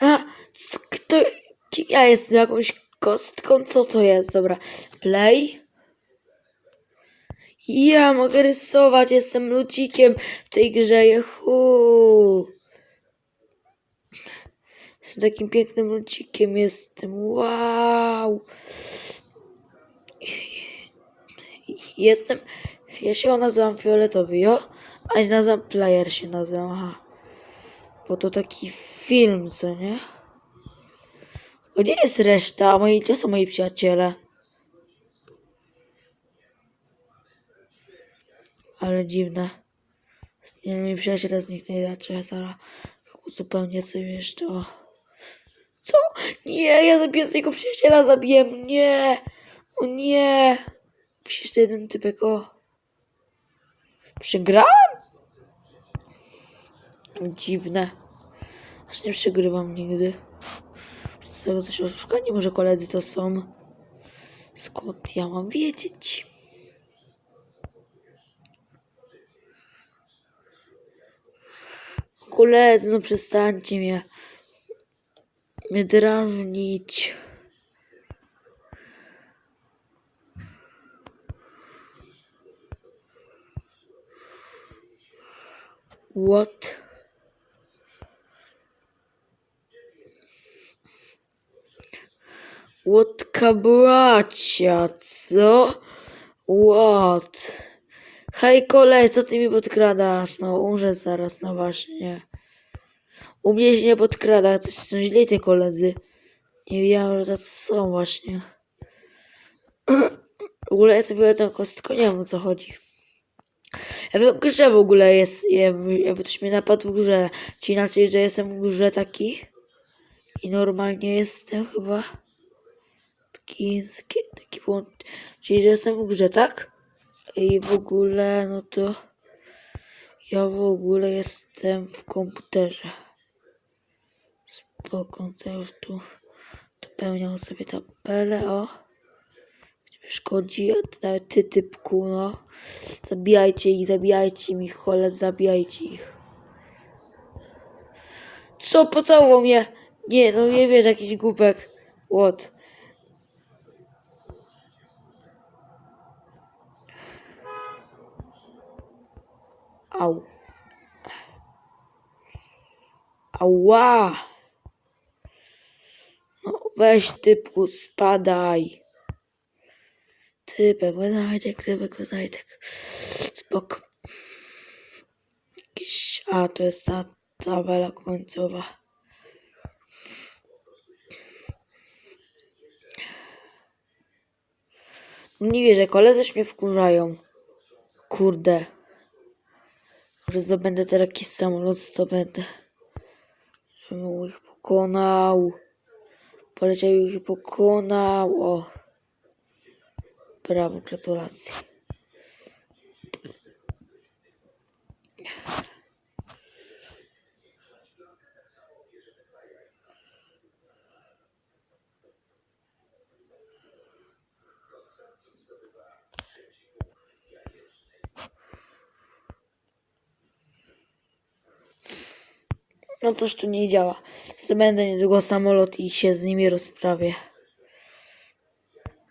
A, kto, ja jestem? Jakąś kostką? Co to jest? Dobra, play. Ja mogę rysować, jestem ludzikiem w tej grze, juhu. Jestem takim pięknym ludzikiem, jestem, wow. Jestem, ja się nazywam Fioletowy, jo? A się nazywam Player się nazywam, aha. Bo to taki film, co nie? Gdzie jest reszta? Moi, gdzie są moi przyjaciele? Ale dziwne. Nie moi przyjaciele zniknęli, dlaczego zaraz uzupełnię sobie jeszcze. Co? Nie, ja zabiję swojego przyjaciela, zabiję mnie! O nie! Przecież jeden typek, o... Przegrałem? Dziwne. Aż nie przegrywam nigdy. Z tego coś oszukanie, może koledzy to są. Skąd ja mam wiedzieć? Koledzy, no przestańcie mnie. Mnie drażnić. What? Łotka bracia, co? What? Hej kolej, co ty mi podkradasz? No umrę zaraz, no właśnie. U mnie się nie podkrada, coś są źli te koledzy. Nie wiedziałem, że tacy są właśnie. W ogóle jestem violetową kostką, nie wiem o co chodzi. Ja wiem, w grze w ogóle jest, jakby ktoś mnie napadł w grze, czy inaczej, że jestem w grze taki i normalnie jestem chyba taki, taki, połącz... czyli że jestem w grze, tak? I w ogóle, no to ja w ogóle jestem w komputerze. Spoko, to już tu dopełniam sobie tabelę, o. Nie szkodzi, nawet ty typku, no. Zabijajcie ich, zabijajcie mi, cholec, zabijajcie ich. Co, pocałował mnie? Nie, no nie wiesz, jakiś głupek. What? Au. Ała. No weź typku, spadaj. Typek, Wydajtek, typek, Wydajtek. Spoko. Jakiś... A, to jest ta tabela końcowa. Nie wierzę, koledzy mnie wkurzają. Kurde. Może zdobędę teraz jakiś samolot, zdobędę. Żebym ich pokonał. Poleciał ich pokonał. O. Brawo, gratulacje. No toż tu nie działa. Zdobędę niedługo samolot i się z nimi rozprawię.